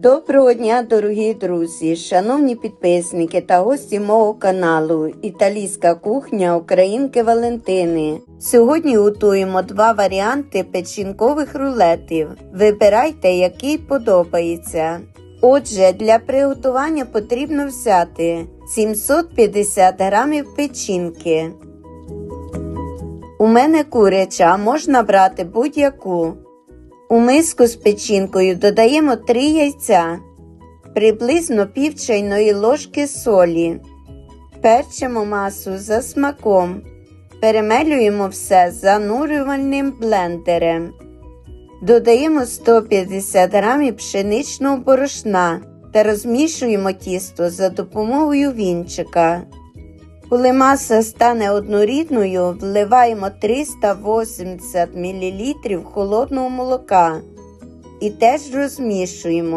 Доброго дня, дорогі друзі, шановні підписники та гості мого каналу Італійська кухня Українки Валентини. Сьогодні готуємо два варіанти печінкових рулетів. Вибирайте, який подобається. Отже, для приготування потрібно взяти 750 грамів печінки. У мене куряча, можна брати будь-яку. У миску з печінкою додаємо 3 яйця, приблизно пів чайної ложки солі. Перчимо масу за смаком. Перемелюємо все занурювальним блендером. Додаємо 150 грамів пшеничного борошна та розмішуємо тісто за допомогою вінчика. Коли маса стане однорідною, вливаємо 380 мл холодного молока і теж розмішуємо.